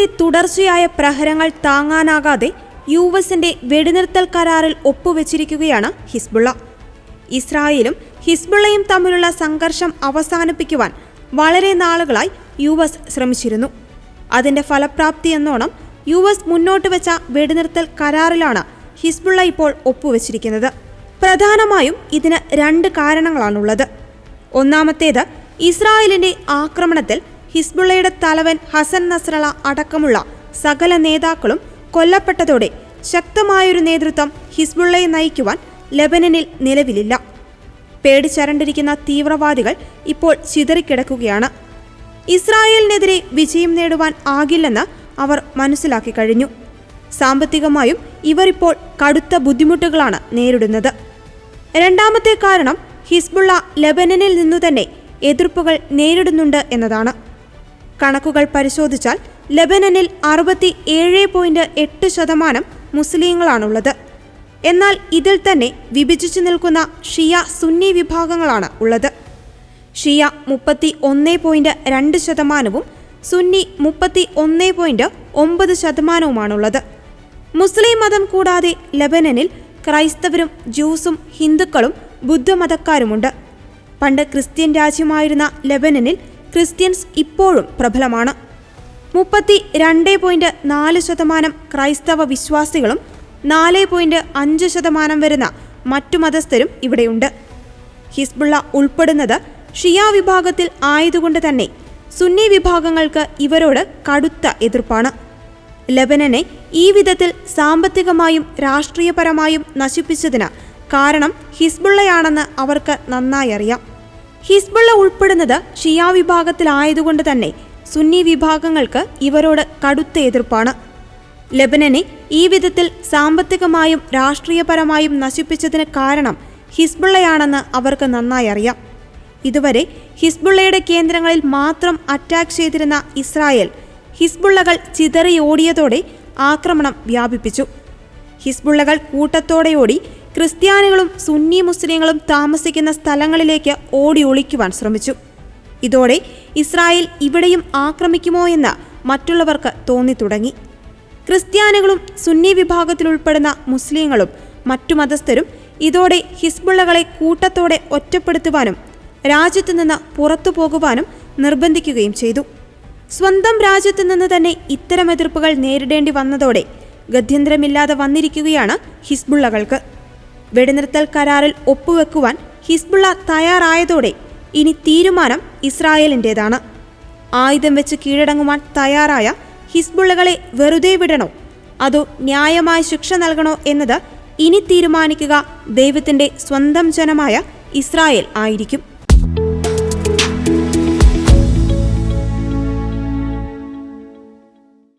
ഇസ്രായേലിന്റെ തുടർച്ചയായ പ്രഹരങ്ങൾ താങ്ങാനാകാതെ യു എസിന്റെ വെടിനിർത്തൽ കരാറിൽ ഒപ്പുവെച്ചിരിക്കുകയാണ് ഹിസ്ബുള്ള. ഇസ്രായേലും ഹിസ്ബുള്ളയും തമ്മിലുള്ള സംഘർഷം അവസാനിപ്പിക്കുവാൻ വളരെ നാളുകളായി യു എസ് ശ്രമിച്ചിരുന്നു. അതിന്റെ ഫലപ്രാപ്തി എന്നോണം യു എസ് മുന്നോട്ട് വെച്ച വെടിനിർത്തൽ കരാറിലാണ് ഹിസ്ബുള്ള ഇപ്പോൾ ഒപ്പുവെച്ചിരിക്കുന്നത്. പ്രധാനമായും ഇതിന് രണ്ട് കാരണങ്ങളാണുള്ളത്. ഒന്നാമത്തേത് ഇസ്രായേലിന്റെ ആക്രമണത്തിൽ ഹിസ്ബുള്ളയുടെ തലവൻ ഹസൻ നസ്രള അടക്കമുള്ള സകല നേതാക്കളും കൊല്ലപ്പെട്ടതോടെ ശക്തമായൊരു നേതൃത്വം ഹിസ്ബുള്ളയെ നയിക്കുവാൻ ലെബനനിൽ നിലവിലില്ല. പേടിച്ചരണ്ടിരിക്കുന്ന തീവ്രവാദികൾ ഇപ്പോൾ ചിതറിക്കിടക്കുകയാണ്. ഇസ്രായേലിനെതിരെ വിജയം നേടുവാൻ ആകില്ലെന്ന് അവർ മനസ്സിലാക്കി കഴിഞ്ഞു. സാമ്പത്തികമായും ഇവരിപ്പോൾ കടുത്ത ബുദ്ധിമുട്ടുകളാണ് നേരിടുന്നത്. രണ്ടാമത്തെ കാരണം ഹിസ്ബുള്ള ലെബനനിൽ നിന്നു തന്നെ എതിർപ്പുകൾ നേരിടുന്നുണ്ട് എന്നതാണ്. കണക്കുകൾ പരിശോധിച്ചാൽ ലെബനനിൽ അറുപത്തി ഏഴ് പോയിന്റ് എട്ട് ശതമാനം മുസ്ലിങ്ങളാണുള്ളത്. എന്നാൽ ഇതിൽ തന്നെ വിഭജിച്ചു നിൽക്കുന്ന ഷിയ സുന്നി വിഭാഗങ്ങളാണ് ഉള്ളത്. ഷിയ മുപ്പത്തി ഒന്ന് പോയിന്റ് രണ്ട് ശതമാനവും സുന്നി മുപ്പത്തി ഒന്ന് പോയിന്റ് ഒമ്പത് ശതമാനവുമാണുള്ളത്. മുസ്ലിം മതം കൂടാതെ ലെബനനിൽ ക്രൈസ്തവരും ജ്യൂസും ഹിന്ദുക്കളും ബുദ്ധമതക്കാരുമുണ്ട്. പണ്ട് ക്രിസ്ത്യൻ രാജ്യമായിരുന്ന ലെബനനിൽ ക്രിസ്ത്യൻസ് ഇപ്പോഴും പ്രബലമാണ്. മുപ്പത്തി രണ്ട് പോയിന്റ് നാല് ശതമാനം ക്രൈസ്തവ വിശ്വാസികളും നാല് പോയിന്റ് അഞ്ച് ശതമാനം വരുന്ന മറ്റു മതസ്ഥരും ഇവിടെയുണ്ട്. ഹിസ്ബുള്ള ഉൾപ്പെടുന്നത് ഷിയ വിഭാഗത്തിൽ ആയതുകൊണ്ട് തന്നെ സുന്നി വിഭാഗങ്ങൾക്ക് ഇവരോട് കടുത്ത എതിർപ്പാണ്. ലബനനെ ഈ വിധത്തിൽ സാമ്പത്തികമായും രാഷ്ട്രീയപരമായും നശിപ്പിച്ചതിന് കാരണം ഹിസ്ബുള്ളയാണെന്ന് അവർക്ക് നന്നായി അറിയാം. ഹിസ്ബുള്ള ഉൾപ്പെടുന്നത് ഷിയ വിഭാഗത്തിലായതുകൊണ്ട് തന്നെ സുന്നി വിഭാഗങ്ങൾക്ക് ഇവരോട് കടുത്ത എതിർപ്പാണ്. ലബനനെ ഈ വിധത്തിൽ സാമ്പത്തികമായും രാഷ്ട്രീയപരമായും നശിപ്പിച്ചതിന് കാരണം ഹിസ്ബുള്ളയാണെന്ന് അവർക്ക് നന്നായി അറിയാം. ഇതുവരെ ഹിസ്ബുള്ളയുടെ കേന്ദ്രങ്ങളിൽ മാത്രം അറ്റാക്ക് ചെയ്തിരുന്ന ഇസ്രായേൽ ഹിസ്ബുള്ളകൾ ചിതറിയോടിയതോടെ ആക്രമണം വ്യാപിപ്പിച്ചു. ഹിസ്ബുള്ളകൾ കൂട്ടത്തോടെ ഓടി ക്രിസ്ത്യാനികളും സുന്നി മുസ്ലിങ്ങളും താമസിക്കുന്ന സ്ഥലങ്ങളിലേക്ക് ഓടി ഒളിക്കുവാൻ ശ്രമിച്ചു. ഇതോടെ ഇസ്രായേൽ ഇവിടെയും ആക്രമിക്കുമോ എന്ന് മറ്റുള്ളവർക്ക് തോന്നിത്തുടങ്ങി ക്രിസ്ത്യാനികളും സുന്നി വിഭാഗത്തിലുൾപ്പെടുന്ന മുസ്ലിങ്ങളും മറ്റു മതസ്ഥരും ഇതോടെ ഹിസ്ബുള്ളകളെ കൂട്ടത്തോടെ ഒറ്റപ്പെടുത്തുവാനും രാജ്യത്തു നിന്ന് പുറത്തു പോകുവാനും നിർബന്ധിക്കുകയും ചെയ്തു. സ്വന്തം രാജ്യത്തു നിന്ന് തന്നെ ഇത്തരം എതിർപ്പുകൾ നേരിടേണ്ടി വന്നതോടെ ഗത്യന്തരമില്ലാതെ വന്നിരിക്കുകയാണ് ഹിസ്ബുള്ളകൾക്ക്. വെടിനിർത്തൽ കരാറിൽ ഒപ്പുവെക്കുവാൻ ഹിസ്ബുള്ള തയ്യാറായതോടെ ഇനി തീരുമാനം ഇസ്രായേലിന്റേതാണ് ആയുധം വെച്ച് കീഴടങ്ങുവാൻ തയ്യാറായ ഹിസ്ബുള്ളകളെ വെറുതെ വിടണോ? അതോ ന്യായമായ ശിക്ഷ നൽകണോ എന്നത് ഇനി തീരുമാനിക്കുക ദൈവത്തിന്റെ സ്വന്തം ജനമായ ഇസ്രായേൽ ആയിരിക്കും.